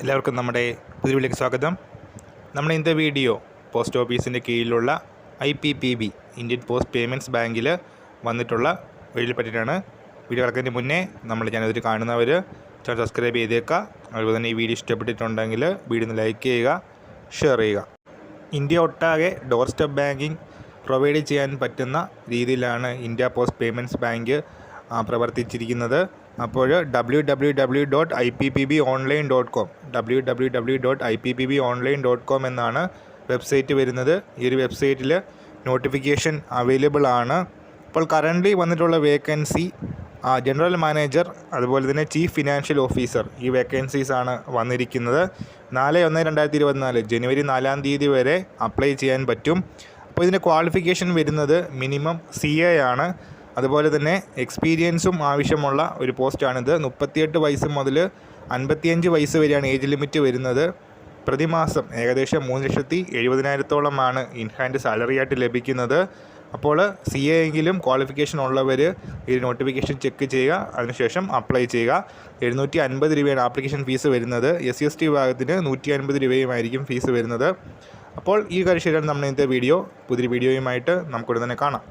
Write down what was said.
എല്ലാവർക്കും നമ്മുടെ പുതിയവിലേക്ക് സ്വാഗതം. നമ്മുടെ ഇന്നത്തെ വീഡിയോ പോസ്റ്റ് ഓഫീസിന്റെ കീഴിലുള്ള I P P B Indian post payments ബാങ്കിൽ വന്നിട്ടുള്ള വീഡിയോ പറ്റിയിട്ടാണ്. വീഡിയോ ഇറക്കുന്നതിന് മുന്നേ നമ്മൾ ചാനൽ കാണുന്നവർ ചാനൽ സബ്സ്ക്രൈബ് ചെയ്തേക്കുക. അതുപോലെ തന്നെ ഈ വീഡിയോ ഇഷ്ടപ്പെട്ടിട്ടുണ്ടെങ്കിൽ വീഡിയോ ഒന്ന് ലൈക്ക് ചെയ്യുക ഷെയർ ചെയ്യുക. ഇന്ത്യ ഒട്ടാകെ ഡോർ സ്റ്റെപ്പ് ബാങ്കിങ് പ്രൊവൈഡ് ചെയ്യാൻ പറ്റുന്ന രീതിയിലാണ് ഇന്ത്യ പോസ്റ്റ് പേയ്മെന്റ്സ് ബാങ്ക് പ്രവർത്തിച്ചിരിക്കുന്നത്. അപ്പോൾ W W W dot I P P B online dot com W W W dot I P P B online dot com എന്നാണ് website വരുന്നത്. ഈ ഒരു വെബ്സൈറ്റിൽ നോട്ടിഫിക്കേഷൻ അവൈലബിൾ ആണ്. അപ്പോൾ കറന്റ്ലി വന്നിട്ടുള്ള വേക്കൻസി ജനറൽ മാനേജർ അതുപോലെ തന്നെ ചീഫ് ഫിനാൻഷ്യൽ ഓഫീസർ ഈ വേക്കൻസീസ് ആണ് വന്നിരിക്കുന്നത്. നാല് ഒന്ന് രണ്ടായിരത്തി ഇരുപത്തിനാല് ജനുവരി നാലാം തീയതി വരെ അപ്ലൈ ചെയ്യാൻ പറ്റും. അപ്പോൾ ഇതിന്റെ ക്വാളിഫിക്കേഷൻ വരുന്നത് മിനിമം സി എ ആണ്. അതുപോലെ തന്നെ എക്സ്പീരിയൻസും ആവശ്യമുള്ള ഒരു പോസ്റ്റാണിത് മുപ്പത്തിയെട്ട് വയസ്സ് മുതൽ അൻപത്തിയഞ്ച് വയസ്സ് വരെയാണ് ഏജ് ലിമിറ്റ് വരുന്നത്. പ്രതിമാസം ഏകദേശം മൂന്ന് ലക്ഷത്തി എഴുപതിനായിരത്തോളമാണ് ഇൻഹാൻഡ് സാലറി ആയിട്ട് ലഭിക്കുന്നത്. അപ്പോൾ സി എ എങ്കിലും ക്വാളിഫിക്കേഷൻ ഉള്ളവർ ഈ നോട്ടിഫിക്കേഷൻ ചെക്ക് ചെയ്യുക അതിനുശേഷം അപ്ലൈ ചെയ്യുക. എഴുന്നൂറ്റി അൻപത് രൂപയാണ് ആപ്ലിക്കേഷൻ ഫീസ് വരുന്നത്. എസ് സി എസ് ടി വിഭാഗത്തിന് നൂറ്റി അൻപത് രൂപയുമായിരിക്കും ഫീസ് വരുന്നത്. അപ്പോൾ ഈ കാര്യം ശരിയാണ് നമ്മുടെ ഇന്നത്തെ വീഡിയോ പുതിയ വീഡിയോയുമായിട്ട് നമുക്കുടൻ തന്നെ കാണാം.